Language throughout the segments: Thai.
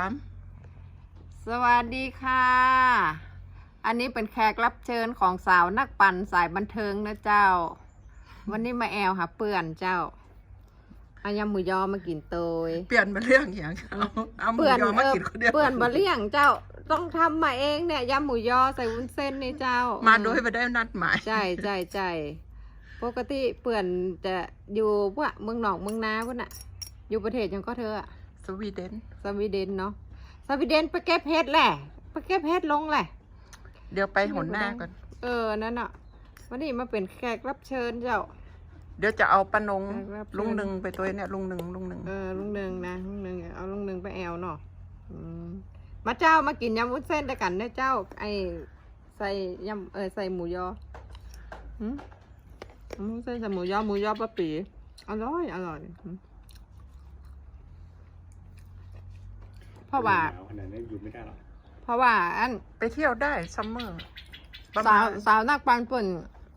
ามสวัสดีค่ะ อันนี้เป็นแขกรับเชิญของสาวนักปั่นสายบันเทิงนะเจ้า วันนี้มาแอลหาเปื่อนเจ้าเอายำหมูยอมากินโตยเปลี่ยนมาเรื่องอย่างเอาเอาหมูเปื่อนยอมาเออกินคนเดียวเปื่อนบะเลี่ยงเจ้าต้องทำมาเองเนี่ยยำหมูยอใส่วุ้นเส้นนี่เจ้า มามาโดยไม่ได้นัดหมายใช่ใช่ใช่ปกติเปื่อนจะอยู่พวกเมืองนอกเมืองนาพวกน่ะ อยู่ประเทศยังก็เธออะ สวีเดนสวีเดนเนาะสวีเดนไปเก็บเห็ดแหละไปเก็บเห็ดลงแหละ เดี๋ยวไปหนหน้าก่อน เออ นั่นอะวันนี้มาเป็นแขกรับเชิญเจ้า เดี๋ยวจะเอาปานงครับลุงหนึ่งไปตัวเนี่ยลุงหนึ่งลุงหนึ่งเออลุงหนึ่งนะลุงหนึ่งเอาลุงหนึ่งไปแอลเนาะอืมมาเจ้ามากินยำวุ้นเส้นด้วยกันนะเจ้า ไอใส่ยำเออใส่หมูยอหืมยำวุ้นเส้นใส่หมูยอหมูยอปะปีอร่อยอร่อยหืม เพราะว่า หนาวขนาดนี้อยู่ไม่ได้หรอกเพราะว่า อันไปเที่ยวได้ซัมเมอร์ประสามาณวสาวนักปันปุ่น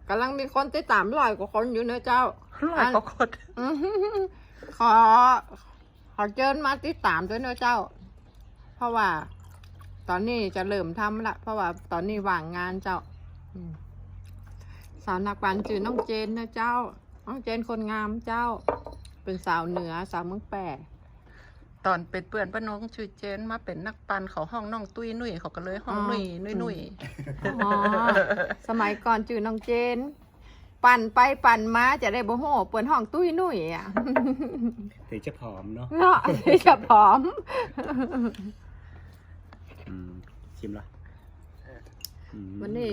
กำลังมีคนติดตามร้อยกว่าคนอยู่เนอะเจ้า ร้อยกว่าคนอื้อหือขอ ขอเชิญมาติดตามด้วยเนอะเจ้า เพราะว่า ตอนนี้จะเริ่มทำละเพราะว่าตอนนี้ว่างงานเจ้าอืมสาวนักปันชื่อน้องเจนนะเจ้า น้องเจนคนงามเจ้า เป็นสาวเหนือสาวเมืองแปะ ตอนเป็นเปื่อนป้านงชื่อเจนมาเป็นนักปันเขาห้องน้องตุ้ยนุ่ยเขาก็เลยห้องนุ่ยนุ่ยนุ่ยอ๋อสมัยก่อนชื่อน้องเจน ปั่นไปปั่นมาจะได้บ่โหเปิดห้องตุ้ยนุ่ยอะถึงจะผอมเนาะเนาะที่จะผอมอืมชิมละอืมวันนี้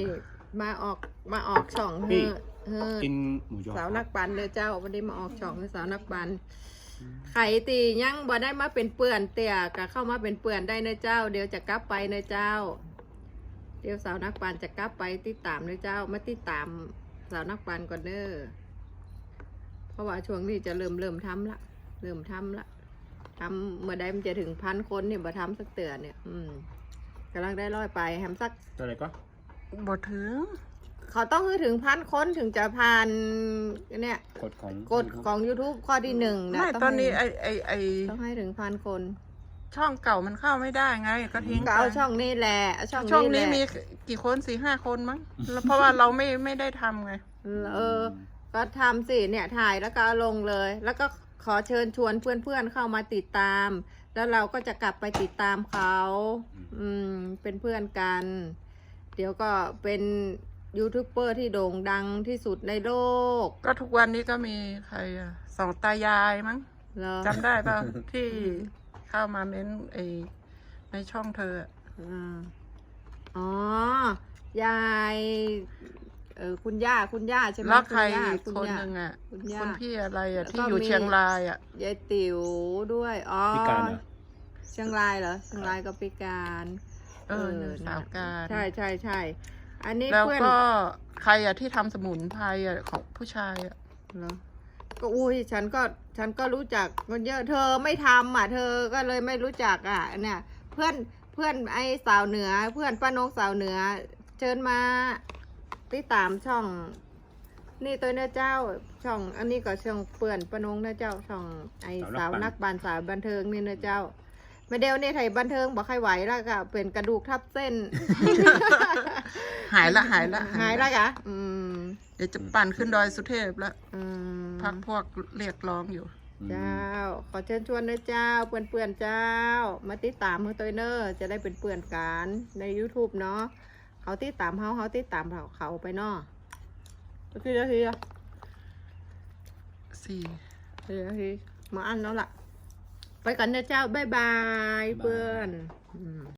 มาออกมาออกช่องนี่เฮ้อเฮ้อกินหมูยอสาวนักปันเลยเจ้าวันนี้มาออกช่องให้สาวนักปัน ไข่ตียังบ่ได้มาเป็นเปื่อนเตี่ยก็เข้ามาเป็นเปื่อนได้นะเจ้า เดี๋ยวจะกลับไปนะเจ้า เดี๋ยวสาวนักปันจะกลับไปติดตามนะเจ้ามาติดตามสาวนักปันก่อนเด้อเพราะว่าช่วงนี้จะเริ่มเริ่มทำละเริ่มทำละทำเมื่อใดมันจะถึงพันคนเนี่ยบ่ทำสักเตือเนี่ย อืมกำลังได้ร้อยไปแฮมสักตัวอะไรก็บ่ถึง เขาต้องให้ถึงพันคนถึงจะผ่านเนี่ยกฎของกฎของ YouTube ข้อที่หนึ่งนะไม่งตอนนี้ให้ไอไอไอต้องให้ถึงพันคน ช่องเก่ามันเข้าไม่ได้ไง ก็ทิ้งก็เอาไปช่องนี้แหละเอาช่องช่องนี้นี้แหละมีกี่คนสี่ห้าคนมั้งแล้วเพราะว่าเราไม่ไม่ได้ทำไง เออ ก็ทำสิเนี่ยถ่ายแล้วก็เอาลงเลย แล้วก็ขอเชิญชวนเพื่อนๆเข้ามาติดตาม แล้วเราก็จะกลับไปติดตามเขา อืมเป็นเพื่อนกัน เดี๋ยวก็เป็น ยูทูบเบอร์ที่โด่งดังที่สุดในโลกก็ทุกวันนี้ก็มีใครอะสองตายายมั้งเหรอจำได้ป่ะ ที่เข้ามาเม้นไอในช่องเธออะอ่าอ๋อ ยายเออคุณย่าคุณย่าใช่ไหมแล้วใครณย่าอีกคุณคนย่า หนึ่งอะคุณย่าคนพี่อะไรอะแล้วที่ก็อยู่มี เชียงรายอะยายติ๋วด้วยอ๋อพิการเหรอ เชียงรายเหรอเชียงรายก็พิการ เออเนี่ยสาวการ ใช่ใช่ใช่ อันนี้แล้วเพื่อนก็ใครอะที่ทำสมุนไพรอะของผู้ชายอะเหรอก็อุ้ยฉันก็ฉันก็รู้จักมันเยอะเธอไม่ทำอะ เธอก็เลยไม่รู้จักอะ เนี่ย เพื่อนเพื่อนไอ้สาวเหนือ เพื่อนป้านกสาวเหนือ เชิญมาติดตามช่อง นี่ตัวเนื้อเจ้าช่องอันนี้ก็ช่องเปื่อนป้านงเนื้อเจ้าช่องไอ้สาวนักบานสาวบันเทิงนี่เนื้อเจ้า มาเดลในไทยบันเทิงบอกใครไหวแล้วก็เป็นกระดูกทับเส้น หายละหายละหายแล้วกะอืมเดี๋ยวจะปั่นขึ้นดอยสุเทพแล้วอืมพักพวกเรียกร้องอยู่ เจ้า ขอเชิญชวนนะเจ้าเปื่อนเปื่อนๆเจ้า มาติดตามเฮาตัวเนอร์จะได้เป็นเปื่อนกันใน YouTube เนาะเขาติดตามเฮาเขาติดตามเขาเขาไปเนาะก็คือนาทีอะสี่คือนาทีมาอันแล้วล่ะ ไปกันนะเจ้า บ๊ายบาย เพื่อนอืม